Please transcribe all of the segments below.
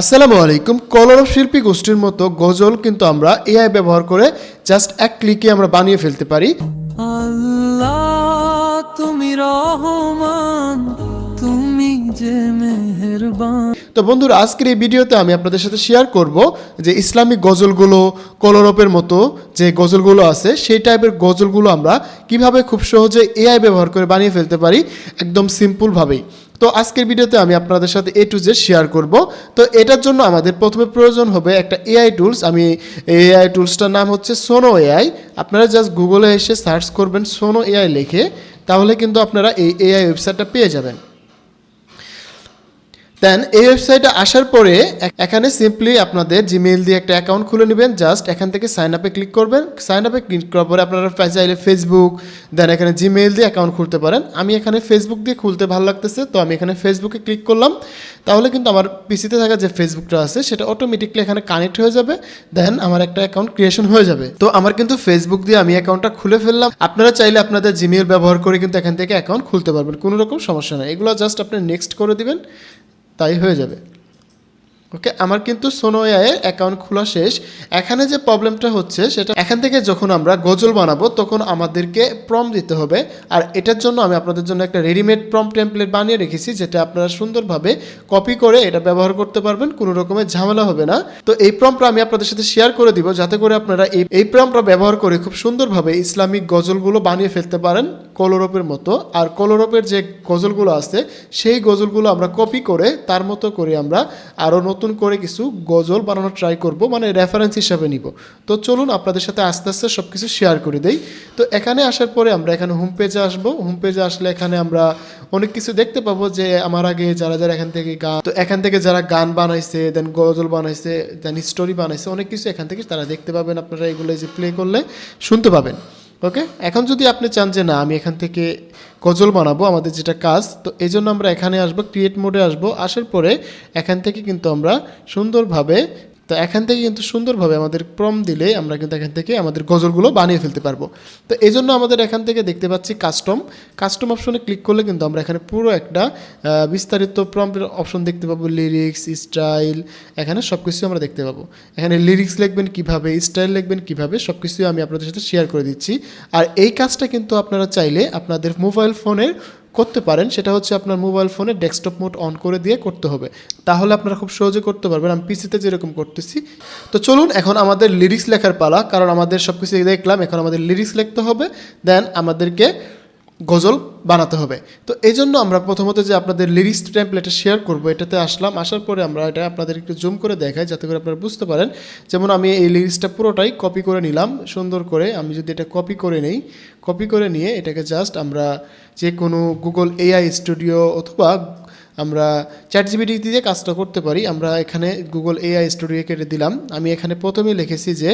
আসসালামু আলাইকুম। কলরব শিল্পী গোষ্ঠীর মতো গজল কিন্তু আমরা এআই ব্যবহার করে জাস্ট এক ক্লিকে আমরা বানিয়ে ফেলতে পারি। আল্লাহ তুমি রহমান তুমি যে মেহেরবান। তো বন্ধুরা আজকের এই ভিডিওতে আমি আপনাদের সাথে শেয়ার করব যে ইসলামিক গজলগুলো কলরবের মতো যে গজলগুলো আছে সেই টাইপের গজলগুলো আমরা কীভাবে খুব সহজে এআই ব্যবহার করে বানিয়ে ফেলতে পারি একদম সিম্পলভাবেই তো আজকের ভিডিওতে আমি আপনাদের সাথে এ টু জেড শেয়ার করব। তো এটার জন্য আমাদের প্রথমে প্রয়োজন হবে একটা এআই টুলস আমি এআই টুলসটার নাম হচ্ছে সোনো এআই আপনারা জাস্ট গুগলে এসে সার্চ করবেন সোনো এআই লিখে, তাহলে কিন্তু আপনারা এই এআই ওয়েবসাইটটা পেয়ে যাবেন। দেন এই ওয়েবসাইটে আসার পরে এখানে সিম্পলি আপনাদের জিমেইল দিয়ে একটা অ্যাকাউন্ট খুলে নেবেন। জাস্ট এখান থেকে সাইন আপে ক্লিক করবেন। সাইন আপে ক্লিক করার পরে আপনারা চাইলে ফেসবুক দেন এখানে জিমেইল দিয়ে অ্যাকাউন্ট খুলতে পারেন। আমি এখানে ফেসবুক দিয়ে খুলতে ভালো লাগতেছে, তো আমি এখানে ফেসবুকে ক্লিক করলাম। তাহলে কিন্তু আমার পিসিতে থাকা যে ফেসবুকটা আছে, সেটা অটোমেটিকলি এখানে কানেক্ট হয়ে যাবে। দেন আমার একটা অ্যাকাউন্ট ক্রিয়েশন হয়ে যাবে। তো আমার কিন্তু ফেসবুক দিয়ে আমি অ্যাকাউন্টটা খুলে ফেললাম। আপনারা চাইলে আপনাদের জিমেইল ব্যবহার করে কিন্তু এখান থেকে অ্যাকাউন্ট খুলতে পারবেন। কোনো রকম সমস্যা নেই। এগুলো জাস্ট আপনি নেক্সট করে দিবেন। তাই হয়ে যাবে। ওকে আমার কিন্তু সোনোয়ায়ের অ্যাকাউন্ট খোলা শেষ। এখানে যে প্রবলেমটা হচ্ছে, সেটা এখান থেকে যখন আমরা গজল বানাবো, তখন আমাদেরকে প্রম দিতে হবে। আর এটার জন্য আমি আপনাদের জন্য একটা রেডিমেড প্রম টেমপ্লেট বানিয়ে রেখেছি, যেটা আপনারা সুন্দরভাবে কপি করে এটা ব্যবহার করতে পারবেন, কোনো রকমের ঝামেলা হবে না। তো এই প্রমটা আমি আপনাদের সাথে শেয়ার করে দিব, যাতে করে আপনারা এই এই প্রমটা ব্যবহার করে খুব সুন্দরভাবে ইসলামিক গজলগুলো বানিয়ে ফেলতে পারেন কলরপের মতো। আর কলরপের যে গজলগুলো আছে, সেই গজলগুলো আমরা কপি করে, তার মতো করে আমরা আরও নতুন করে কিছু গজল বানানোর ট্রাই করব মানে রেফারেন্স হিসাবে নিব। তো চলুন আপনাদের সাথে আস্তে আস্তে সব কিছু শেয়ার করে দেই। তো এখানে আসার পরে আমরা এখানে হোম পেজে আসব। হোম পেজে আসলে এখানে আমরা অনেক কিছু দেখতে পাবো যে আমার আগে যারা যারা এখান থেকে গান তো এখান থেকে যারা গান বানাইছে দেন গজল বানাইছে দেন স্টোরি বানাইছে, অনেক কিছু এখান থেকে তারা দেখতে পাবেন। আপনারা এগুলো যে প্লে করলে শুনতে পাবেন। ওকে এখন যদি আপনি চান যে না, আমি এখান থেকে গজল বানাবো আমাদের যেটা কাজ, তো এই জন্য আমরা এখানে আসব ক্রিয়েট মোডে আসব। আসার পরে এখান থেকে কিন্তু আমরা সুন্দরভাবে তো এখান থেকে কিন্তু সুন্দরভাবে আমাদের প্রম দিলে আমরা কিন্তু এখান থেকে আমাদের গজলগুলো বানিয়ে ফেলতে পারব। তো এই জন্য আমাদের এখান থেকে দেখতে পাচ্ছি কাস্টম কাস্টম অপশনে ক্লিক করলে কিন্তু আমরা এখানে পুরো একটা বিস্তারিত প্রম্পটের অপশন দেখতে পাবো। লিরিক্স স্টাইল এখানে সব কিছু আমরা দেখতে পাবো। এখানে লিরিক্স লিখবেন কীভাবে স্টাইল লিখবেন কীভাবে সব কিছুই আমি আপনাদের সাথে শেয়ার করে দিচ্ছি। আর এই কাজটা কিন্তু আপনারা চাইলে আপনাদের মোবাইল ফোনের করতে পারেন, সেটা হচ্ছে আপনার মোবাইল ফোনে ডেস্কটপ মোড অন করে দিয়ে করতে হবে। তাহলে আপনারা খুব সহজে করতে পারবেন, আমি পিসিতে যেরকম করতেছি। তো চলুন, এখন আমাদের লিরিক্স লেখার পালা, কারণ আমাদের সব কিছু দেখলাম, এখন আমাদের লিরিক্স লিখতে হবে দেন আমাদেরকে গজল বানাতে হবে। তো এই জন্য আমরা প্রথমত যে আপনাদের লিরিক্স টেমপ্লেটে শেয়ার করব, এটাতে আসলাম। আসার পরে আমরা এটা আপনাদের একটু জুম করে দেখাই, যাতে করে আপনারা বুঝতে পারেন। যেমন আমি এই লিরিক্সটা পুরোটাই কপি করে নিলাম, সুন্দর করে। আমি যদি এটা কপি করে নেই কপি করে নিয়ে এটাকে জাস্ট আমরা যে কোনো গুগল এআই স্টুডিও অথবা আমরা চ্যাট জিবিটি দিয়ে কাজটা করতে পারি। আমরা এখানে গুগল এআই স্টুডিও কেটে দিলাম। আমি এখানে প্রথমেই লিখেছি যে,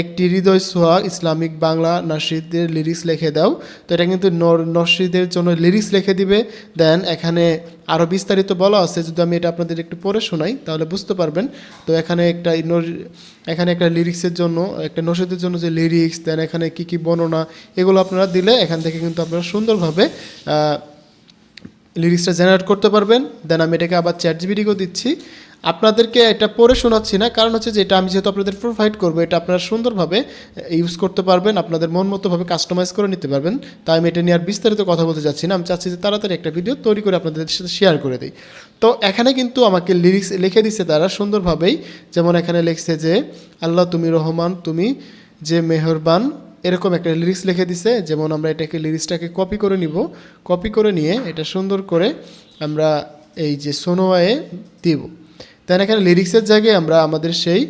একটি হৃদয় সোহাগ ইসলামিক বাংলা নাসিরদের লিরিক্স লিখে দাও। তো এটা কিন্তু নরসিদের জন্য লিরিক্স লিখে দিবে। দেন এখানে আরও বিস্তারিত বলা আছে। যদি আমি এটা আপনাদের একটু পড়ে শোনাই, তাহলে বুঝতে পারবেন। তো এখানে একটা এখানে একটা লিরিক্সের জন্য, একটা নসিদের জন্য যে লিরিক্স দেন এখানে কি কি বর্ণনা, এগুলো আপনারা দিলে এখান থেকে কিন্তু আপনারা সুন্দরভাবে লিরিক্সটা জেনারেট করতে পারবেন। দেন আমি এটাকে আবার চ্যাট জিবিটিকেও দিচ্ছি। আপনাদেরকে এটা পরে শোনাচ্ছি না। কারণ হচ্ছে যে এটা আমি যেহেতু আপনাদের প্রোভাইড করব, এটা আপনারা সুন্দরভাবে ইউজ করতে পারবেন। আপনাদের মন মতোভাবে কাস্টমাইজ করে নিতে পারবেন। তাই আমি এটা নিয়ে আর বিস্তারিত কথা বলতে যাচ্ছি না। আমি চাচ্ছি যে তাড়াতাড়ি একটা ভিডিও তৈরি করে আপনাদের সাথে শেয়ার করে দিই। তো এখানে কিন্তু আমাকে লিরিক্স লিখে দিচ্ছে তারা সুন্দরভাবেই। যেমন এখানে লিখছে যে, আল্লাহ তুমি রহমান, তুমি যে মেহরবান এরকম একটা লিরিক্স লিখে দিছে, যেমন আমরা এটাকে লিরিক্সটাকে কপি করে নিব। কপি করে নিয়ে এটা সুন্দর করে আমরা এই যে সোনোয়ায়ে দিব। দেন এখানে লিরিক্সের জায়গায় আমরা আমাদের সেই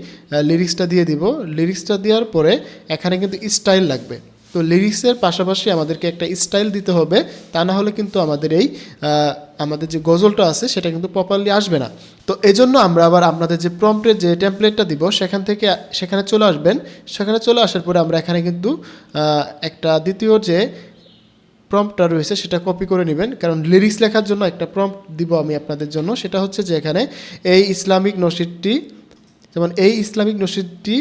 লিরিক্সটা দিয়ে দিব। লিরিক্সটা দেওয়ার পরে এখানে কিন্তু স্টাইল লাগবে। তো লিরিক্সের পাশাপাশি আমাদেরকে একটা স্টাইল দিতে হবে, তা না হলে কিন্তু আমাদের এই আমাদের যে গজলটা আছে সেটা কিন্তু প্রপারলি আসবে না। তো এই জন্য আমরা আবার আপনাদের যে প্রম্পটের যে টেমপ্লেটটা দিব, সেখান থেকে, সেখানে চলে আসবেন। সেখানে চলে আসার পরে আমরা এখানে কিন্তু একটা দ্বিতীয় যে প্রম্পটটা রয়েছে সেটা কপি করে নেবেন। কারণ লিরিক্স লেখার জন্য একটা প্রম্পট দিব আমি আপনাদের জন্য। সেটা হচ্ছে যে এখানে, এই ইসলামিক নসিদটি যেমন এই ইসলামিক নসিদটি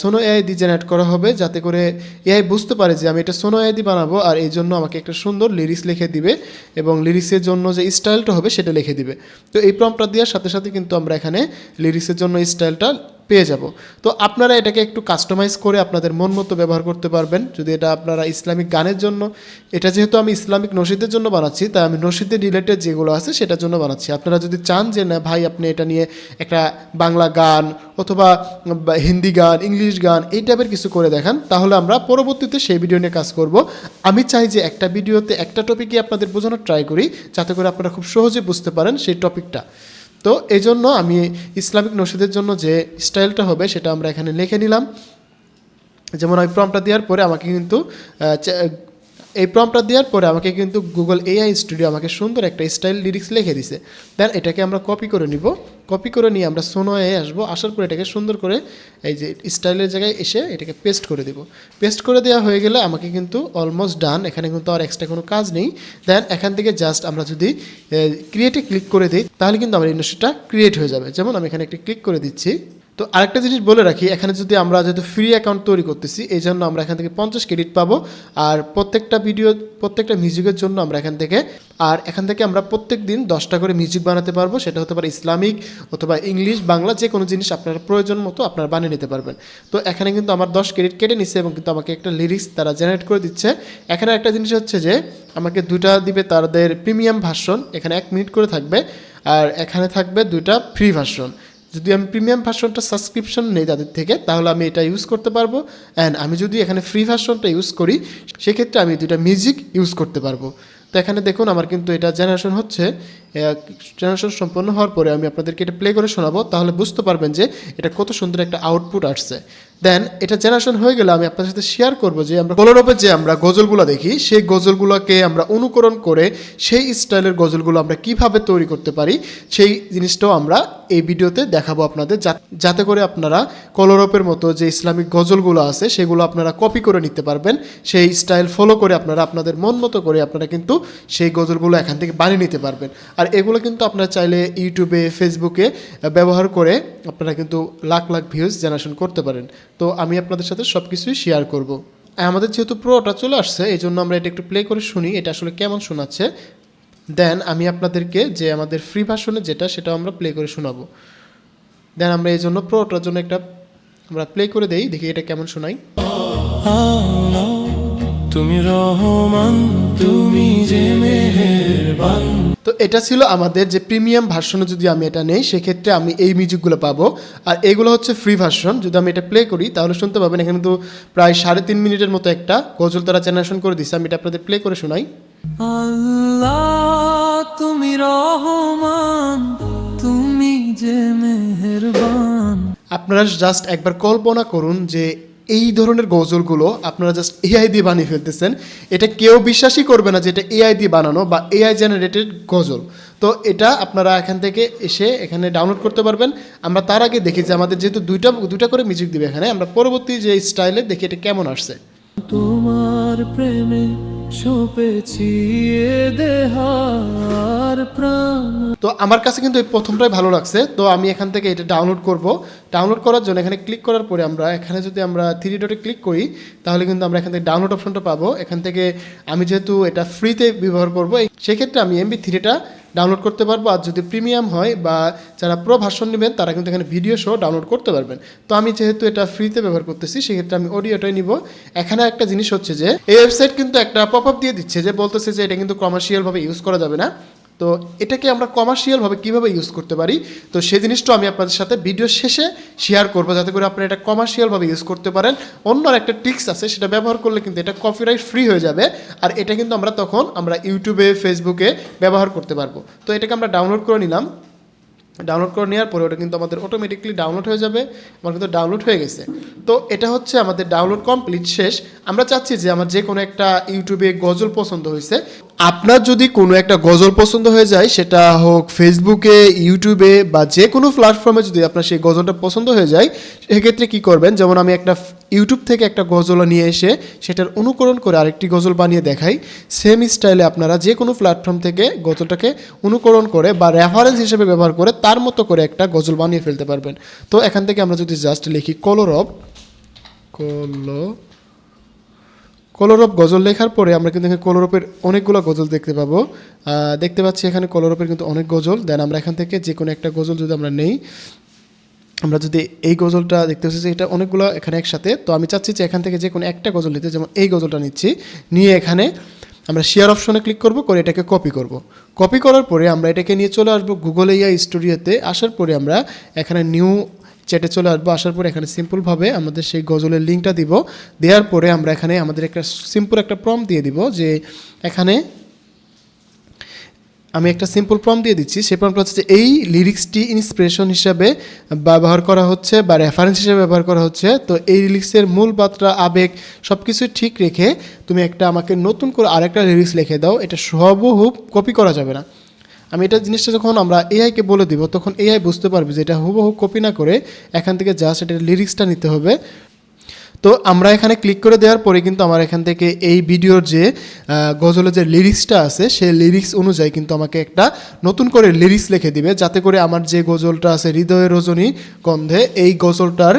সোনো এআই দিয়ে জেনারেট করা হবে যাতে করে এআই বুঝতে পারে যে আমি এটা সোনো এআই দিয়ে বানাবো আর এই জন্য আমাকে একটা সুন্দর লিরিক্স লিখে দিবে এবং লিরিক্সের জন্য যে স্টাইলটা হবে সেটা লিখে দিবে। তো এই প্রম্পটা দেওয়ার সাথে সাথে কিন্তু আমরা এখানে লিরিক্সের জন্য স্টাইলটা পেয়ে যাব। তো আপনারা এটাকে একটু কাস্টমাইজ করে আপনাদের মন মতো ব্যবহার করতে পারবেন। যদি এটা আপনারা ইসলামিক গানের জন্য, এটা যেহেতু আমি ইসলামিক নসিদের জন্য বানাচ্ছি, তাই আমি নসিদের রিলেটেড যেগুলো আছে সেটার জন্য বানাচ্ছি। আপনারা যদি চান যে, না ভাই, আপনি এটা নিয়ে একটা বাংলা গান অথবা হিন্দি গান, ইংলিশ গান, এই টাইপের কিছু করে দেখান, তাহলে আমরা পরবর্তীতে সেই ভিডিও নিয়ে কাজ করব। আমি চাই যে একটা ভিডিওতে একটা টপিকই আপনাদের বোঝানোর ট্রাই করি, যাতে করে আপনারা খুব সহজে বুঝতে পারেন সেই টপিকটা তো এই জন্য আমি ইসলামিক নসিদের জন্য যে স্টাইলটা হবে সেটা আমরা এখানে লিখে নিলাম। যেমন আমি ফর্মটা দেওয়ার পরে আমাকে কিন্তু এই প্রম্পটা দেওয়ার পরে আমাকে কিন্তু গুগল এআই স্টুডিও আমাকে সুন্দর একটা স্টাইল লিরিক্স লিখে দিছে। দেন এটাকে আমরা কপি করে নিব। কপি করে নিয়ে আমরা সোনোয়ে আসব। আসার পরে এটাকে সুন্দর করে এই যে স্টাইলের জায়গায় এসে এটাকে পেস্ট করে দিব। পেস্ট করে দেওয়া হয়ে গেলে আমাকে কিন্তু অলমোস্ট ডান এখানে কিন্তু আর এক্সট্রা কোনো কাজ নেই। দেন এখান থেকে জাস্ট আমরা যদি ক্রিয়েটে ক্লিক করে দিই, তাহলে কিন্তু আমার ইন্ডাস্ট্রিটা ক্রিয়েট হয়ে যাবে। যেমন আমি এখানে একটি ক্লিক করে দিচ্ছি। তো আরেকটা জিনিস বলে রাখি, এখানে যদি আমরা যেহেতু ফ্রি অ্যাকাউন্ট তৈরি করতেছি, এই জন্য আমরা এখান থেকে পঞ্চাশ ক্রেডিট পাবো। আর প্রত্যেকটা ভিডিও প্রত্যেকটা মিউজিকের জন্য আমরা এখান থেকে, আর এখান থেকে আমরা প্রত্যেক দিন দশটা করে মিউজিক বানাতে পারব। সেটা হতে পারে ইসলামিক অথবা ইংলিশ, বাংলা, যে কোনো জিনিস আপনার প্রয়োজন মতো আপনারা বানিয়ে নিতে পারবেন। তো এখানে কিন্তু আমার দশ ক্রেডিট কেটে নিচ্ছে এবং কিন্তু আমাকে একটা লিরিক্স তারা জেনারেট করে দিচ্ছে। এখানে একটা জিনিস হচ্ছে যে, আমাকে দুইটা দিবে তাদের প্রিমিয়াম ভার্সন এখানে এক মিনিট করে থাকবে। আর এখানে থাকবে দুইটা ফ্রি ভার্সন যদি আমি প্রিমিয়াম ভার্সনটা সাবস্ক্রিপশন নেই তাদের থেকে, তাহলে আমি এটা ইউজ করতে পারব। অ্যান্ড আমি যদি এখানে ফ্রি ভার্সনটা ইউজ করি, সেক্ষেত্রে আমি দুইটা মিউজিক ইউজ করতে পারব। তো এখানে দেখুন, আমার কিন্তু এটা জেনারেশন হচ্ছে। জেনারেশন সম্পন্ন হওয়ার পরে আমি আপনাদেরকে এটা প্লে করে শোনাবো, তাহলে বুঝতে পারবেন যে এটা কত সুন্দর একটা আউটপুট আসছে। দেন এটা জেনারেশন হয়ে গেলে আমি আপনার সাথে শেয়ার করব যে আমরা কলরপে যে আমরা গজলগুলো দেখি, সেই গজলগুলোকে আমরা অনুকরণ করে সেই স্টাইলের গজলগুলো আমরা কীভাবে তৈরি করতে পারি, সেই জিনিসটাও আমরা এই ভিডিওতে দেখাবো আপনাদের যাতে করে আপনারা কলরপের মতো যে ইসলামিক গজলগুলো আছে, সেগুলো আপনারা কপি করে নিতে পারবেন, সেই স্টাইল ফলো করে আপনারা আপনাদের মন মতো করে আপনারা কিন্তু সেই গজলগুলো এখান থেকে বানিয়ে নিতে পারবেন। আর এগুলো কিন্তু আপনারা চাইলে ইউটিউবে ফেসবুকে ব্যবহার করে আপনারা কিন্তু লাখ লাখ ভিউজ জেনারেশন করতে পারেন। তো আমি আপনাদের সাথে সব কিছুই শেয়ার করব আমাদের যেহেতু প্রোটা চলে আসছে, এই জন্য আমরা এটা একটু প্লে করে শুনি, এটা আসলে কেমন শোনাচ্ছে। দেন আমি আপনাদেরকে যে আমাদের ফ্রি ভার্সনে যেটা সেটা আমরা প্লে করে শোনাবো। দেন আমরা এই জন্য প্রোটার জন্য একটা, আমরা প্লে করে দেই, দেখি এটা কেমন শোনাই আল্লাহ তুমি রহমান তুমি যে মেহেরবান। তো এটা ছিল আমাদের যে প্রিমিয়াম ভার্সনে যদি আমি এটা নেই সেক্ষেত্রে আমি এই মিউজিকগুলো পাবো। আর এগুলো হচ্ছে ফ্রি ভার্সন যদি আমি এটা প্লে করি তাহলে শুনতে পাবেন এখানে তো প্রায় সাড়ে তিন মিনিটের মতো একটা গজল তারা জেনারেশন করে দিচ্ছে আমি এটা আপনাদের প্লে করে শোনাই। আল্লাহ তুমি রহমান তুমি যে মেহেরবান। আপনারা জাস্ট একবার কল্পনা করুন যে এই ধরনের গজলগুলো আপনারা জাস্ট এআই দিয়ে বানিয়ে ফেলতেছেন। এটা কেউ বিশ্বাসই করবে না যে এটা এআই দিয়ে বানানো বা এআই জেনারেটেড গজল। তো এটা আপনারা এখান থেকে এসে এখানে ডাউনলোড করতে পারবেন। আমরা তার আগে দেখি যে আমাদের যেহেতু দুইটা দুইটা করে মিউজিক দিবে এখানে, আমরা পরবর্তী যে স্টাইলে দেখি এটা কেমন আসছে। তোমার প্রেমে সপেছি দেহার প্রাণ। তো আমার কাছে কিন্তু এই প্রথমটাই ভালো লাগছে। তো আমি এখান থেকে এটা ডাউনলোড করব। ডাউনলোড করার জন্য এখানে ক্লিক করার পরে আমরা এখানে যদি আমরা থ্রি ডটে ক্লিক করি, তাহলে কিন্তু আমরা এখান থেকে ডাউনলোড অপশনটা পাবো। এখান থেকে আমি যেহেতু এটা ফ্রিতে ব্যবহার করব সেক্ষেত্রে আমি এমবি থ্রিটা ডাউনলোড করতে পারব। আর যদি প্রিমিয়াম হয় বা যারা প্রো ভাষণ নেবেন, তারা কিন্তু এখানে ভিডিও শো ডাউনলোড করতে পারবেন। তো আমি যেহেতু এটা ফ্রিতে ব্যবহার করতেছি, সেক্ষেত্রে আমি অডিওটাই নিব। এখানে একটা জিনিস হচ্ছে যে, এই ওয়েবসাইট কিন্তু একটা পপ আপ দিয়ে দিচ্ছে যে, বলতেছে যে এটা কিন্তু কমার্শিয়ালভাবে ইউজ করা যাবে না। তো এটাকে আমরা কমার্শিয়ালভাবে কীভাবে ইউজ করতে পারি? তো সেই জিনিসটা আমি আপনাদের সাথে ভিডিও শেষে শেয়ার করব, যাতে করে আপনারা এটা কমার্শিয়ালভাবে ইউজ করতে পারেন। অন্য একটা ট্রিক্স আছে, সেটা ব্যবহার করলে কিন্তু এটা কপিরাইট ফ্রি হয়ে যাবে। আর এটা কিন্তু আমরা তখন আমরা ইউটিউবে ফেসবুকে ব্যবহার করতে পারব। তো এটাকে আমরা ডাউনলোড করে নিলাম। ডাউনলোড করে নেওয়ার পরে ওটা কিন্তু আমাদের অটোমেটিকলি ডাউনলোড হয়ে যাবে। আমার কিন্তু ডাউনলোড হয়ে গেছে। তো এটা হচ্ছে আমাদের ডাউনলোড কমপ্লিট শেষ। আমরা চাচ্ছি যে আমার যে কোনো একটা ইউটিউবে গজল পছন্দ হয়েছে আপনার যদি কোনো একটা গজল পছন্দ হয়ে যায়, সেটা হোক ফেসবুকে ইউটিউবে বা যে কোনো প্ল্যাটফর্মে যদি আপনার সেই গজলটা পছন্দ হয়ে যায়, সেক্ষেত্রে কী করবেন? যেমন আমি একটা ইউটিউব থেকে একটা গজল নিয়ে এসে সেটার অনুকরণ করে আরেকটি গজল বানিয়ে দেখাই। সেম স্টাইলে আপনারা যে কোনো প্ল্যাটফর্ম থেকে গজলটাকে অনুকরণ করে বা রেফারেন্স হিসেবে ব্যবহার করে তার মতো করে একটা গজল বানিয়ে ফেলতে পারবেন। তো এখান থেকে আমরা যদি জাস্ট লিখি কলরব কলো কলরব গজল লেখার পরে আমরা কিন্তু এখানে কলরবের অনেকগুলো গজল দেখতে পাবো। দেখতে পাচ্ছি এখানে কলরবের কিন্তু অনেক গজল। দেন আমরা এখান থেকে যে কোনো একটা গজল যদি আমরা নেই, আমরা যদি এই গজলটা দেখতে পাচ্ছি যে এটা অনেকগুলো এখানে একসাথে। তো আমি চাচ্ছি যে এখান থেকে যে কোনো একটা গজল নিতে, যেমন এই গজলটা নিচ্ছি। নিয়ে এখানে আমরা শেয়ার অপশনে ক্লিক করব, করে এটাকে কপি করব। কপি করার পরে আমরা এটাকে নিয়ে চলে আসব গুগল এআই স্টুডিওতে আসার পরে আমরা এখানে নিউ চ্যাটে চলে আসব। আসার পরে এখানে সিম্পলভাবে আমাদের সেই গজলের লিঙ্কটা দিব। দেওয়ার পরে আমরা এখানে আমাদের একটা সিম্পল একটা প্রম দিয়ে দিব যে এখানে আমি একটা সিম্পল প্রম দিয়ে দিচ্ছি। সেই প্রমটা হচ্ছে যে এই লিরিক্সটি ইন্সপিরেশন হিসাবে ব্যবহার করা হচ্ছে বা রেফারেন্স হিসেবে ব্যবহার করা হচ্ছে। তো এই লিরিক্সের মূল বার্তা, আবেগ সব কিছু ঠিক রেখে তুমি একটা আমাকে নতুন করে আরেকটা লিরিক্স লিখে দাও। এটা সবহু কপি করা যাবে না। আমি এটা জিনিসটা যখন আমরা এআইকে বলে দিব, তখন এআই বুঝতে পারবে যে এটা হুবহু কপি না করে এখান থেকে জাস্ট এটার লিরিক্সটা নিতে হবে। তো আমরা এখানে ক্লিক করে দেওয়ার পরে কিন্তু আমার এখান থেকে এই ভিডিওর যে গজলের যে লিরিক্সটা আছে সেই লিরিক্স অনুযায়ী কিন্তু আমাকে একটা নতুন করে লিরিক্স লিখে দিবে। যাতে করে আমার যে গজলটা আছে হৃদয়ের রজনী গন্ধে এই গজলটার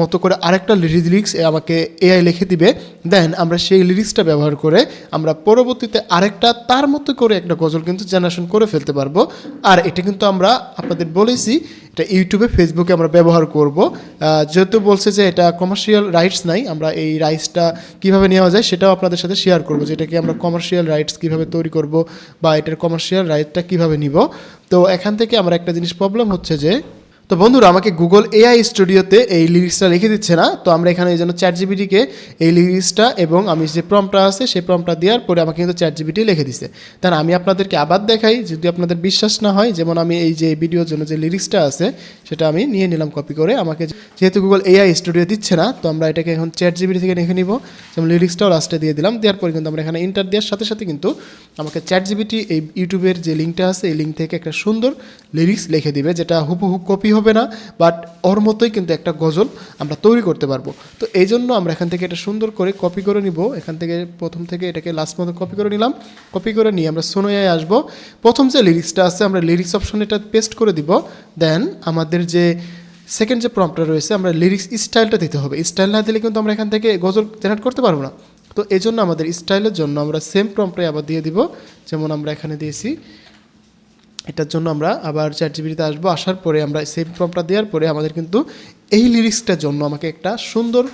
মতো করে আরেকটা লিরিক্স আমাকে এআই লিখে দিবে। দেন আমরা সেই লিরিক্সটা ব্যবহার করে আমরা পরবর্তীতে আরেকটা, তার মতো করে একটা গজল কিন্তু জেনারেশন করে ফেলতে পারব। আর এটা কিন্তু আমরা আপনাদের বলেছি এটা ইউটিউবে ফেসবুকে আমরা ব্যবহার করব। যেহেতু বলছে যে এটা কমার্শিয়াল রাইটস নাই, আমরা এই রাইটসটা কীভাবে নেওয়া যায় সেটাও আপনাদের সাথে শেয়ার করব, যেটাকে আমরা কমার্শিয়াল রাইটস কীভাবে তৈরি করব বা এটার কমার্শিয়াল রাইটসটা কীভাবে নিব। তো এখান থেকে আমার একটা জিনিস প্রবলেম হচ্ছে যে তো বন্ধুরা, আমাকে গুগল এআই স্টুডিওতে এই লিরিক্সটা লিখে দিচ্ছে না, তো আমরা এখানে এই জন্য চ্যাট জিবিটিকে এই লিরিক্সটা এবং আমি যে প্রমটা আছে, সেই প্রমটা দেওয়ার পরে আমাকে কিন্তু চ্যাট জিবিটি লিখে দিছে তার আমি আপনাদেরকে আবার দেখাই, যদি আপনাদের বিশ্বাস না হয়, যেমন আমি এই যে ভিডিওর জন্য যে লিরিক্সটা আছে, সেটা আমি নিয়ে নিলাম কপি করে। আমাকে যেহেতু গুগল এআই স্টুডিও দিচ্ছে না, তো আমরা এটাকে এখন চ্যাট জিবিটি থেকে লিখে নিব। যেমন লিরিক্সটাও লাস্টে দিয়ে দিলাম, দেওয়ার পরে কিন্তু আমরা এখানে ইন্টার দেওয়ার সাথে সাথে কিন্তু আমাকে চ্যাট জিবিটি এই ইউটিউবের যে লিঙ্কটা আছে, এই লিঙ্ক থেকে একটা সুন্দর লিরিক্স লিখে দিবে, যেটা হুবহু কপি হবে না বাট ওর মতোই কিন্তু একটা গজল আমরা তৈরি করতে পারব। তো এই জন্য আমরা এখান থেকে এটা সুন্দর করে কপি করে নিব। এখান থেকে প্রথম থেকে এটাকে লাস্ট মতো কপি করে নিলাম। কপি করে নিয়ে আমরা সোনোয়ায় আসব। প্রথম যে লিরিক্সটা আছে, আমরা লিরিক্স অপশন এটা পেস্ট করে দিব। দেন আমাদের যে সেকেন্ড যে প্রম্পটা রয়েছে, আমরা লিরিক্স স্টাইলটা দিতে হবে। স্টাইল না দিলে কিন্তু আমরা এখান থেকে গজল জেনারেট করতে পারব না। তো এই জন্য আমাদের স্টাইলের জন্য আমরা সেম প্রম্পটাই আবার দিয়ে দিব। যেমন আমরা এখানে দিয়েছি। এটার জন্য আমরা আবার চ্যাট জিবিটিতে আসব। আসার পরে আমরা সেম প্রম্পটটা দেওয়ার পরে আমাদের কিন্তু এই লিরিক্সটার জন্য আমাকে একটা সুন্দর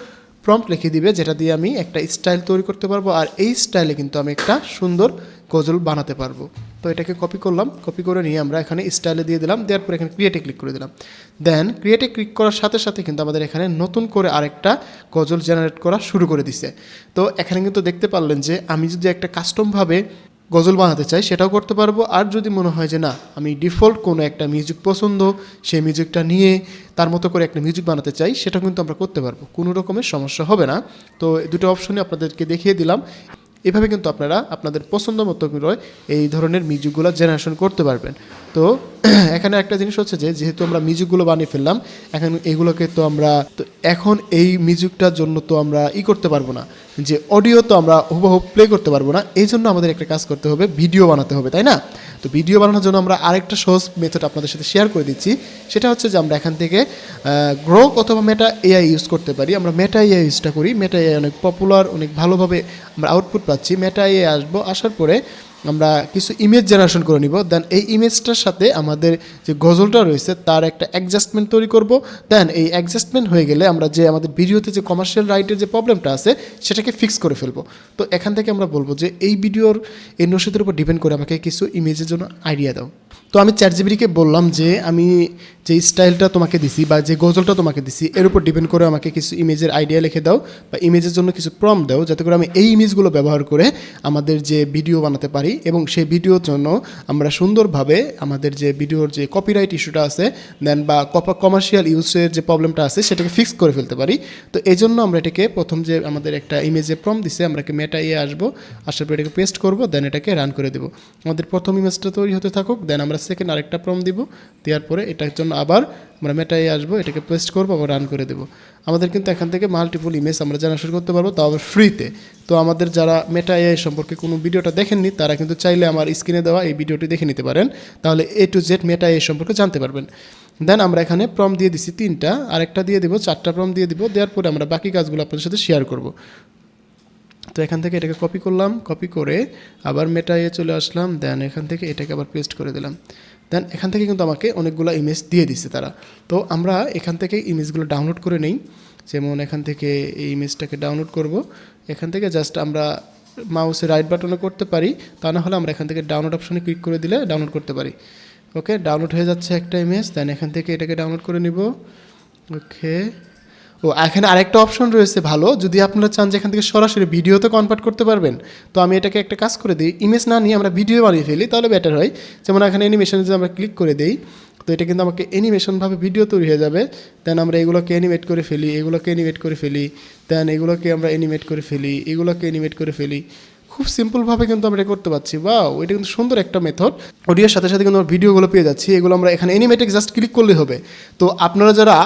প্রম্পট লিখে দিবে, যেটা দিয়ে আমি একটা স্টাইল তৈরি করতে পারব আর এই স্টাইলে কিন্তু আমি একটা সুন্দর গজল বানাতে পারব। তো এটাকে কপি করলাম কপি করে নিয়ে আমরা এখানে স্টাইলে দিয়ে দিলাম, দেওয়ার পরে এখানে ক্রিয়েটে ক্লিক করে দিলাম। দেন ক্রিয়েটে ক্লিক করার সাথে সাথে কিন্তু আমাদের এখানে নতুন করে আরেকটা গজল জেনারেট করা শুরু করে দিছে। তো এখানে কিন্তু দেখতে পারলেন যে আমি যদি একটা কাস্টমভাবে গজল বানাতে চাই, সেটাও করতে পারব। আর যদি মনে হয় যে না, আমি ডিফল্ট কোনো একটা মিউজিক পছন্দ, সেই মিউজিকটা নিয়ে তার মতো করে একটা মিউজিক বানাতে চাই, সেটাও কিন্তু আমরা করতে পারব। কোনো রকমের সমস্যা হবে না। তো দুটো অপশনে আপনাদেরকে দেখিয়ে দিলাম। এভাবে কিন্তু আপনারা আপনাদের পছন্দ মতো করে এই ধরনের মিউজিকগুলো জেনারেশন করতে পারবেন। তো এখানে একটা জিনিস হচ্ছে যে, যেহেতু আমরা মিউজিকগুলো বানিয়ে ফেললাম, এখন এগুলোকে তো আমরা, তো এখন এই মিউজিকটার জন্য তো আমরা ই করতে পারব না। যে অডিও তো আমরা হুবহু প্লে করতে পারব না এই জন্য আমাদের একটা কাজ করতে হবে ভিডিও বানাতে হবে, তাই না? তো ভিডিও বানানোর জন্য আমরা আরেকটা সহজ মেথড আপনাদের সাথে শেয়ার করে দিচ্ছি, সেটা হচ্ছে যে আমরা এখান থেকে গ্রো অথবা মেটা এআই ইউজ করতে পারি। আমরা মেটা এআই ইউজটা করি। মেটা এআই অনেক পপুলার অনেক ভালোভাবে আমরা আউটপুট পাচ্ছি। মেটা এআই আসব, আসার পরে আমরা কিছু ইমেজ জেনারেশন করে নিব দেন এই ইমেজটার সাথে আমাদের যে গজলটা রয়েছে, তার একটা অ্যাডজাস্টমেন্ট তৈরি করব দেন এই অ্যাডজাস্টমেন্ট হয়ে গেলে আমরা যে আমাদের ভিডিওতে যে কমার্শিয়াল রাইটের যে প্রবলেমটা আছে, সেটাকে ফিক্স করে ফেলব। তো এখান থেকে আমরা বলব যে এই ভিডিওর এই নসিদের উপর ডিপেন্ড করে আমাকে কিছু ইমেজের জন্য আইডিয়া দাও। তো আমি চ্যাট জিবিটিকে বললাম যে আমি যে স্টাইলটা তোমাকে দিছি বা যে গজলটা তোমাকে দিছি, এর উপর ডিপেন্ড করে আমাকে কিছু ইমেজের আইডিয়া লিখে দাও বা ইমেজের জন্য কিছু প্রম দাও যাতে করে আমি এই ইমেজগুলো ব্যবহার করে আমাদের যে ভিডিও বানাতে পারি এবং সেই ভিডিওর জন্য আমরা সুন্দরভাবে আমাদের যে ভিডিওর যে কপিরাইট ইস্যুটা আছে দেন বা কপা কমার্শিয়াল ইউজের যে প্রবলেমটা আছে সেটাকে ফিক্স করে ফেলতে পারি। তো এই জন্য আমরা এটাকে প্রথম যে আমাদের একটা ইমেজে প্রম দিছে, আমরা মেটা ইয়ে আসব, আসার পর এটাকে পেস্ট করব দেন এটাকে রান করে দেবো। আমাদের প্রথম ইমেজটা তৈরি হতে থাকুক দেন আমরা সেকেন্ড আরেকটা প্রম দিব, দেওয়ার পরে এটার জন্য আবার আমরা মেটাই আসব, এটাকে পেস্ট করব, আবার রান করে দেবো। আমাদের কিন্তু এখান থেকে মাল্টিপল ইমেজ আমরা জানা শুরু করতে পারব, তাও আবার ফ্রিতে তো আমাদের যারা মেটা এআই সম্পর্কে কোনো ভিডিওটা দেখেননি, তারা কিন্তু চাইলে আমার স্ক্রিনে দেওয়া এই ভিডিওটি দেখে নিতে পারেন। তাহলে A to Z Meta AI সম্পর্কে জানতে পারবেন। দেন আমরা এখানে প্রম দিয়ে দিছি তিনটা, আরেকটা দিয়ে দিব, চারটা প্রম দিয়ে দিব, দেওয়ার পরে আমরা বাকি কাজগুলো আপনাদের সাথে শেয়ার করব। তো এখান থেকে এটাকে কপি করলাম কপি করে আবার মেটাইয়ে চলে আসলাম দেন এখান থেকে এটাকে আবার পেস্ট করে দিলাম। দেন এখান থেকে কিন্তু আমাকে অনেকগুলো ইমেজ দিয়ে দিচ্ছে তারা। তো আমরা এখান থেকে ইমেজগুলো ডাউনলোড করে নেই, যেমন এখান থেকে এই ইমেজটাকে ডাউনলোড করব। এখান থেকে জাস্ট আমরা মাউসে রাইট বাটনে করতে পারি, তা না হলে আমরা এখান থেকে ডাউনলোড অপশনে ক্লিক করে দিলে ডাউনলোড করতে পারি। ওকে ডাউনলোড হয়ে যাচ্ছে একটা ইমেজ দেন এখান থেকে এটাকে ডাউনলোড করে নিব। ওকে ও এখানে আরেকটা অপশন রয়েছে ভালো। যদি আপনারা চান যে এখান থেকে সরাসরি ভিডিওতে কনভার্ট করতে পারবেন, তো আমি এটাকে একটা কাজ করে দিই। ইমেজ না নিয়ে আমরা ভিডিও বানিয়ে ফেলি, তাহলে বেটার হয়। যেমন এখানে অ্যানিমেশনে যদি আমরা ক্লিক করে দিই, তো এটা কিন্তু আমাকে অ্যানিমেশনভাবে ভিডিও তৈরি হয়ে যাবে। দেন আমরা এগুলোকে অ্যানিমেট করে ফেলি, এগুলোকে অ্যানিমেট করে ফেলি। দেন এগুলোকে আমরা অ্যানিমেট করে ফেলি, এগুলোকে অ্যানিমেট করে ফেলি। খুব সিম্পলভাবে কিন্তু আমরা করতে পারছি। বাও এটা কিন্তু সুন্দর একটা মেথড অডিওর সাথে সাথে কিন্তু আমরা ভিডিওগুলো পেয়ে যাচ্ছি। এগুলো আমরা এখানে অ্যানিমেটে জাস্ট ক্লিক করলেই হবে। তো আপনারা যারা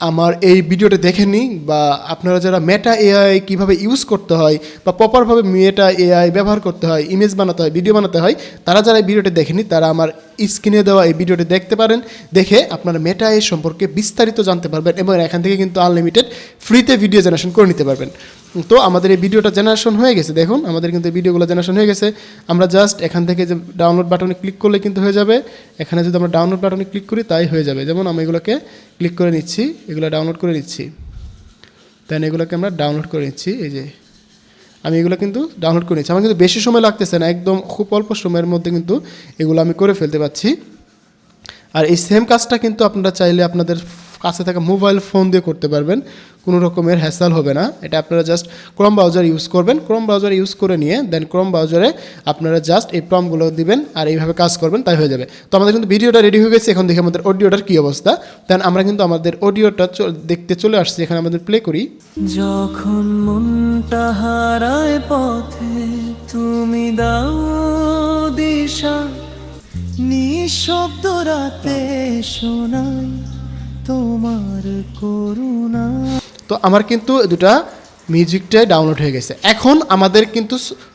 আমার এই ভিডিওটা দেখে নিই বা আপনারা যারা মেটা এআই কীভাবে ইউজ করতে হয় বা প্রপারভাবে মেটা এআই ব্যবহার করতে হয় ইমেজ বানাতে হয় ভিডিও বানাতে হয়, তারা যারা এই ভিডিওটা দেখেনি তারা আমার স্ক্রিনে দেওয়া এই ভিডিওটি দেখতে পারেন। দেখে আপনারা মেটা এ সম্পর্কে বিস্তারিত জানতে পারবেন এবং এখান থেকে কিন্তু আনলিমিটেড ফ্রিতে ভিডিও জেনারেশন করে নিতে পারবেন। তো আমাদের এই ভিডিওটা জেনারেশন হয়ে গেছে। দেখুন, আমাদের কিন্তু ভিডিওগুলো জেনারেশন হয়ে গেছে। আমরা জাস্ট এখান থেকে যে ডাউনলোড বাটনে ক্লিক করলে কিন্তু হয়ে যাবে। এখানে যদি আমরা ডাউনলোড বাটনে ক্লিক করি, তাই হয়ে যাবে। যেমন আমি এগুলোকে ক্লিক করে নিচ্ছি, এগুলো ডাউনলোড করে নিচ্ছি। দেন এগুলোকে আমরা ডাউনলোড করে নিচ্ছি, এই যে আমি এগুলো কিন্তু ডাউনলোড করে নিচ্ছি আমার কিন্তু বেশি সময় লাগতেছে না, একদম খুব অল্প সময়ের মধ্যে কিন্তু এগুলো আমি করে ফেলতে পারছি। আর এই সেম কাজটা কিন্তু আপনারা চাইলে আপনাদের কাছে থাকা মোবাইল ফোন দিয়ে করতে পারবেন, কোনো রকমের হ্যাসাল হবে না। এটা আপনারা জাস্ট ক্রম ব্রাউজার ইউজ করবেন। ক্রম ব্রাউজার ইউজ করে নিয়ে দেন ক্রম ব্রাউজারে আপনারা জাস্ট এই প্রমগুলো দিবেন আর এইভাবে কাজ করবেন, তাই হয়ে যাবে। তো আমাদের কিন্তু ভিডিওটা রেডি হয়ে গেছে, এখন দেখি আমাদের অডিওটার কী অবস্থা। দেন আমরা কিন্তু আমাদের অডিওটা দেখতে চলে আসছি, এখানে আমাদের প্লে করি। যখন মনটা হারায় পথে, তুমি দাও দিশা। নিঃশব্দ রাতে শোনাই তোমার করুণা। তো আমার কিন্তু দুটা মিউজিকটাই ডাউনলোড হয়ে গেছে। এখন আমাদের কিন্তু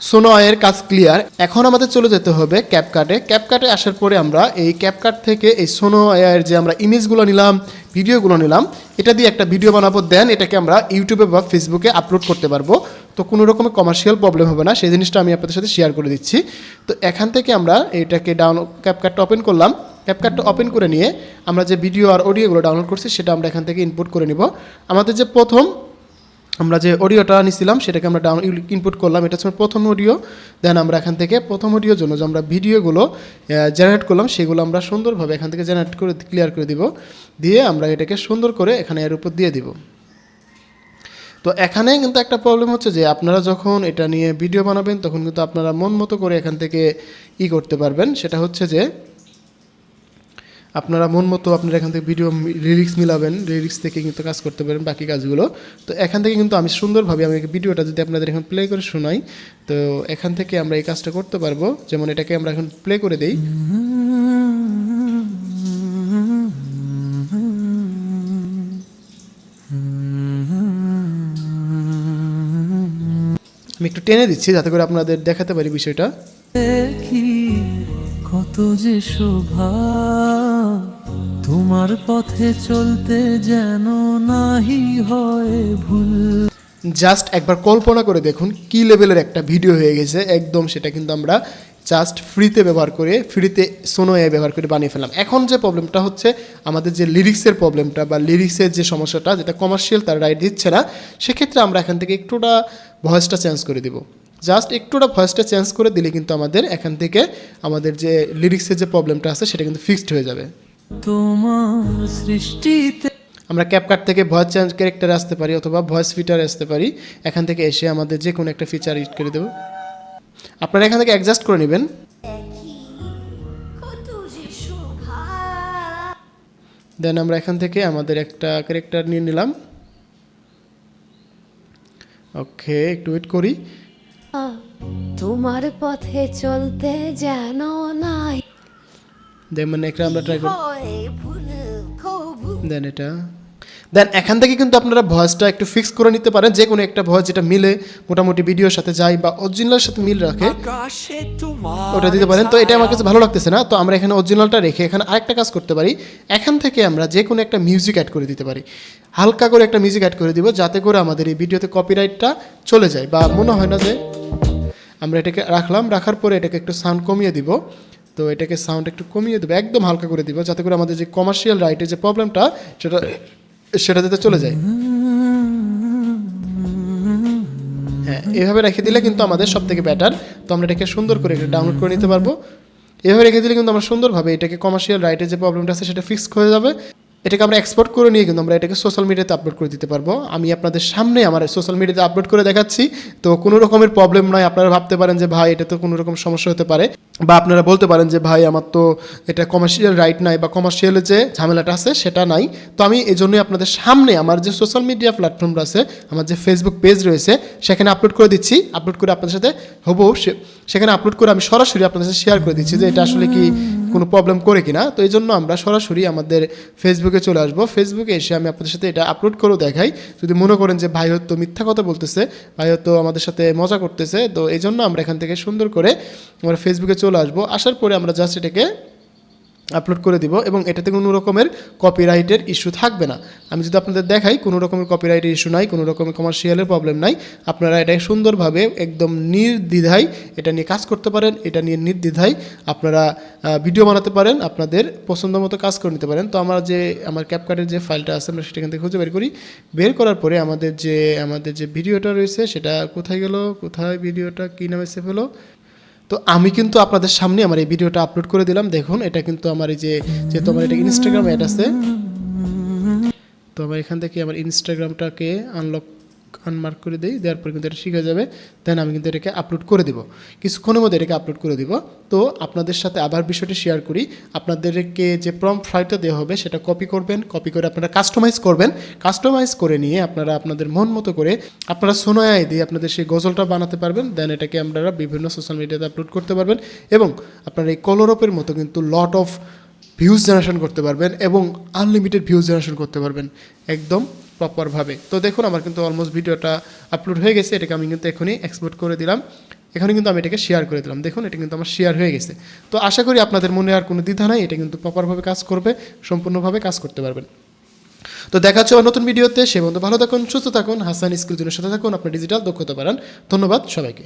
সোনোয়ের কাজ ক্লিয়ার এখন আমাদের চলে যেতে হবে ক্যাপকাটে ক্যাপকাটে আসার পরে আমরা এই ক্যাপকাট থেকে এই সোনো এর যে আমরা ইমেজগুলো নিলাম ভিডিওগুলো নিলাম, এটা দিয়ে একটা ভিডিও বানাবো। দেন এটাকে আমরা ইউটিউবে বা ফেসবুকে আপলোড করতে পারব। তো কোনো রকমের কমার্শিয়াল প্রবলেম হবে না। সেই জিনিসটা আমি আপনাদের সাথে শেয়ার করে দিচ্ছি। তো এখান থেকে আমরা এটাকে ডাউন ক্যাপকাটটা ওপেন করলাম। ক্যাপকাটটা ওপেন করে নিয়ে আমরা যে ভিডিও আর অডিওগুলো ডাউনলোড করছি, সেটা আমরা এখান থেকে ইনপুট করে নিব। আমাদের যে প্রথম আমরা যে অডিওটা নিছিলাম, সেটাকে আমরা ডাউন ইনপুট করলাম। এটা হচ্ছে প্রথম অডিও দেন আমরা এখান থেকে প্রথম অডিওর জন্য যে আমরা ভিডিওগুলো জেনারেট করলাম, সেগুলো আমরা সুন্দরভাবে এখান থেকে জেনারেট করে ক্লিয়ার করে দিব। দিয়ে আমরা এটাকে সুন্দর করে এখানে এর উপর দিয়ে দিব। তো এখানে কিন্তু একটা প্রবলেম হচ্ছে যে, আপনারা যখন এটা নিয়ে ভিডিও বানাবেন, তখন কিন্তু আপনারা মন মতো করে এখান থেকে ই করতে পারবেন। সেটা হচ্ছে যে আপনারা মন মতো আপনারা এখান থেকে ভিডিও লিরিক্স মিলাবেন লিরিক্স থেকে কিন্তু কাজ করতে পারেন বাকি কাজগুলো। তো এখান থেকে কিন্তু আমি সুন্দরভাবে আমি ভিডিওটা যদি আপনাদের এখন প্লে করে শোনাই, তো এখান থেকে আমরা এই কাজটা করতে পারব। যেমন এটাকে আমরা এখন প্লে করে দেই। আমি একটু টেনে দিচ্ছি যাতে করে আপনাদের দেখাতে পারি বিষয়টা। কত যে শোভা। তোমার পথে চলতে যেন নাহি হয় ভুল। জাস্ট একবার কল্পনা করে দেখুন কি লেভেলের একটা ভিডিও হয়ে গেছে। একদম সেটা কিন্তু আমরা জাস্ট ফ্রিতে ব্যবহার করে ফ্রিতে সোনো এ ব্যবহার করে বানিয়ে ফেললাম। এখন যে প্রবলেমটা হচ্ছে, আমাদের যে লিরিক্সের প্রবলেমটা বা লিরিক্সের যে সমস্যাটা, যেটা কমার্শিয়াল তার রাইট দিচ্ছে না, সেক্ষেত্রে আমরা এখান থেকে একটুটা ভয়েসটা চেঞ্জ করে দিব। জাস্ট একটুটা ভয়েসটা চেঞ্জ করে দিলে কিন্তু আমাদের এখান থেকে আমাদের যে লিরিক্সের যে প্রবলেমটা আছে, সেটা কিন্তু ফিক্সড হয়ে যাবে। তোমার সৃষ্টিতে আমরা ক্যাপকাট থেকে ভয়েস চেঞ্জ ক্যারেক্টারে আসতে পারি অথবা ভয়েস ফিটারে আসতে পারি। এখান থেকে এসে আমাদের যে কোনো একটা ফিচার ইট করে দেবো। আপনারা এখান থেকে অ্যাডজাস্ট করে নেবেন। দেন আমরা এখান থেকে আমাদের একটা ক্যারেক্টার নিয়ে নিলাম। ওকে একটু ওয়েট করি। তোমার পথে চলতে যেন নাই। দেন মানে একটা আমরা ট্রাই করি। দেন এটা। দেন এখান থেকে কিন্তু আপনারা ভয়েসটা একটু ফিক্স করে নিতে পারেন যে কোনো একটা ভয়েস যেটা মিলে মোটামুটি ভিডিওর সাথে যায় বা অরিজিনালের সাথে মিল রাখে ওটা দিতে পারেন। তো এটা আমার কাছে ভালো লাগতেছে না। তো আমরা এখানে অরিজিনালটা রেখে এখানে আরেকটা কাজ করতে পারি। এখান থেকে আমরা যে কোনো একটা মিউজিক অ্যাড করে দিতে পারি। হালকা করে একটা মিউজিক অ্যাড করে দিব যাতে করে আমাদের এই ভিডিওতে কপিরাইটটা চলে যায়। বা মনে হয় না যে আমরা এটাকে রাখলাম। রাখার পরে এটাকে একটু সাউন্ড কমিয়ে দিব। তো এটাকে সাউন্ড একটু কমিয়ে দেবো, একদম হালকা করে দিব, যাতে করে আমাদের যে কমার্শিয়াল রাইটের যে প্রবলেমটা সেটা সেটা যাতে চলে যায়। হ্যাঁ এভাবে রেখে দিলে কিন্তু আমাদের সব থেকে বেটার তো আমরা এটাকে সুন্দর করে এটা ডাউনলোড করে নিতে পারব। এভাবে রেখে দিলে কিন্তু আমরা সুন্দরভাবে এটাকে কমার্শিয়াল রাইটের যে প্রবলেমটা আছে, সেটা ফিক্স হয়ে যাবে। এটাকে আমরা এক্সপোর্ট করে নিয়ে কিন্তু আমরা এটাকে সোশ্যাল মিডিয়াতে আপলোড করে দিতে পারব। আমি আপনাদের সামনে আমার সোশ্যাল মিডিয়াতে আপলোড করে দেখাচ্ছি। তো কোনো রকমের প্রবলেম নয়, আপনারা ভাবতে পারেন যে, ভাই, এটা তো কোনো রকম সমস্যা হতে পারে। বা আপনারা বলতে পারেন যে, ভাই, আমার তো এটা কমার্শিয়াল রাইট নাই বা কমার্শিয়ালের যে ঝামেলাটা আছে, সেটা নাই। তো আমি এই জন্যই আপনাদের সামনে আমার যে সোশ্যাল মিডিয়া প্ল্যাটফর্মটা আছে, আমার যে ফেসবুক পেজ রয়েছে, সেখানে আপলোড করে দিচ্ছি। আপলোড করে আপনাদের সাথে হব সেখানে আপলোড করে আমি সরাসরি আপনাদের সাথে শেয়ার করে দিচ্ছি যে, এটা আসলে কি কোনো প্রবলেম করে কিনা? তো এই জন্য আমরা সরাসরি আমাদের ফেসবুকে চলে আসব। ফেসবুকে এসে আমি আপনাদের সাথে এটা আপলোড করেও দেখাই। যদি মনে করেন যে, ভাই হয়তো মিথ্যা কথা বলতেছে, ভাই হয়তো আমাদের সাথে মজা করতেছে, তো এই জন্য আমরা এখান থেকে সুন্দর করে আমরা ফেসবুকে চলে আসব, আসার পরে আমরা জাস্ট এটাকে আপলোড করে দিব এবং এটাতে কোনো রকমের কপিরাইটের ইস্যু থাকবে না। আমি যদি আপনাদের দেখাই, কোনো রকমের কপিরাইটের ইস্যু নাই, কোনো রকমের কমার্শিয়ালের প্রবলেম নাই, আপনারা এটা সুন্দরভাবে একদম নির্দ্বিধায় এটা নিয়ে কাজ করতে পারেন, এটা নিয়ে নির্দ্বিধায় আপনারা ভিডিও বানাতে পারেন, আপনাদের পছন্দ মতো কাজ করে নিতে পারেন। তো আমার যে, আমার ক্যাপকার্টের যে ফাইলটা আছে, আমরা সেটা এখান থেকে খুঁজে বের করি। বের করার পরে আমাদের যে আমাদের যে ভিডিওটা রয়েছে, সেটা কোথায় গেল? কোথায় ভিডিওটা কী নামে সেভ হলো? তো আমি কিন্তু আপনাদের সামনে আমার এই ভিডিওটা আপলোড করে দিলাম। দেখুন, এটা কিন্তু আমার এই যে, যেহেতু আমার এটা ইনস্টাগ্রাম অ্যাড আছে, তো আমার এখান থেকে আমার ইনস্টাগ্রামটাকে আনলক আনমার্ক করে দিই, দেওয়ার পর কিন্তু এটা শিখে যাবে। দেন আমি কিন্তু এটাকে আপলোড করে দিব। কিছুক্ষণের মধ্যে এটাকে আপলোড করে দিব। তো আপনাদের সাথে আবার বিষয়টি শেয়ার করি। আপনাদেরকে যে প্রম ফাইলটা দেওয়া হবে, সেটা কপি করবেন। কপি করে আপনারা কাস্টমাইজ করবেন। কাস্টমাইজ করে নিয়ে আপনারা আপনাদের মন মতো করে আপনারা সোনায় দিয়ে আপনাদের সেই গজলটা বানাতে পারবেন। দেন এটাকে আপনারা বিভিন্ন সোশ্যাল মিডিয়াতে আপলোড করতে পারবেন। এবং আপনারা এই কলরপের মতো কিন্তু লট অফ ভিউজ জেনারেশন করতে পারবেন এবং আনলিমিটেড ভিউজ জেনারেশন করতে পারবেন। একদম প্রপারভাবে তো দেখুন, আমার কিন্তু অলমোস্ট ভিডিওটা আপলোড হয়ে গেছে, এটাকে আমি কিন্তু এখনই এক্সপোর্ট করে দিলাম। এখানে কিন্তু আমি এটাকে শেয়ার করে দিলাম। দেখুন, এটা কিন্তু আমার শেয়ার হয়ে গেছে। তো আশা করি আপনাদের মনে আর কোনো দ্বিধা নাই, এটা কিন্তু প্রপারভাবে কাজ করবে, সম্পূর্ণভাবে কাজ করতে পারবেন। তো দেখা হচ্ছে নতুন ভিডিওতে, সে বন্ধু ভালো থাকুন, সুস্থ থাকুন, হাসান স্কুল জনের সাথে থাকুন, আপনার ডিজিটাল দক্ষতা বাড়ান। ধন্যবাদ সবাইকে।